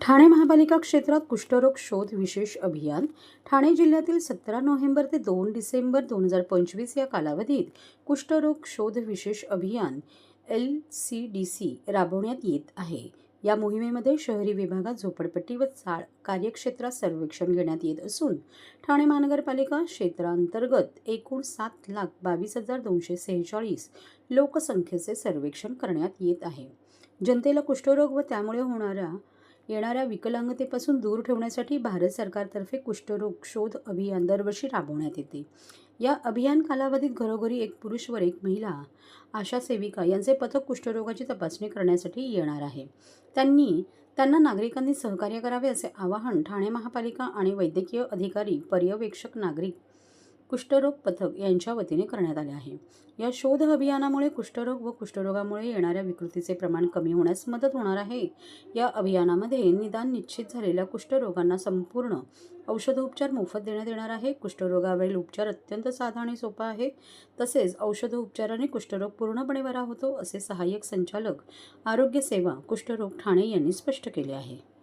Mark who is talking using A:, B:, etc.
A: ठाणे महापालिका क्षेत्रात कुष्ठरोग शोध विशेष अभियान. ठाणे जिल्ह्यातील सतरा नोव्हेंबर ते दोन डिसेंबर दोन हजार पंचवीस या कालावधीत कुष्ठरोग शोध विशेष अभियान एल सी डी सी राबवण्यात येत आहे. या मोहिमेमध्ये शहरी विभागात झोपडपट्टी व चाळ कार्यक्षेत्रात सर्वेक्षण घेण्यात येत असून ठाणे महानगरपालिका क्षेत्रांतर्गत एकूण सात लाख बावीस हजार दोनशे सेहेचाळीस लोकसंख्येचे सर्वेक्षण करण्यात येत आहे. जनतेला कुष्ठरोग व त्यामुळे होणाऱ्या येणाऱ्या विकलांगतेपासून दूर ठेवण्यासाठी भारत सरकारतर्फे कुष्ठरोग शोध अभियान दरवर्षी राबवण्यात येते. या अभियान कालावधीत घरोघरी एक पुरुष व एक महिला आशा सेविका यांचे पथक कुष्ठरोगाची तपासणी करण्यासाठी येणार आहे. त्यांनी त्यांना नागरिकांनी सहकार्य करावे असे आवाहन ठाणे महापालिका आणि वैद्यकीय अधिकारी पर्यवेक्षक नागरिक कुष्ठरोग पथक यांच्या वतीने करण्यात आले आहे. या शोध अभियानामुळे कुष्ठरोग व कुष्ठरोगामुळे येणाऱ्या विकृतीचे प्रमाण कमी होण्यास मदत होणार आहे. या अभियानामध्ये निदान निश्चित झालेल्या कुष्ठरोगांना संपूर्ण औषधोपचार मोफत देण्यात येणार आहे. कुष्ठरोगावरील उपचार अत्यंत साधा आणि सोपा आहे. तसेच औषधोपचाराने कुष्ठरोग पूर्णपणे बरा होतो असे सहाय्यक संचालक आरोग्य सेवा कुष्ठरोग ठाणे यांनी स्पष्ट केले आहे.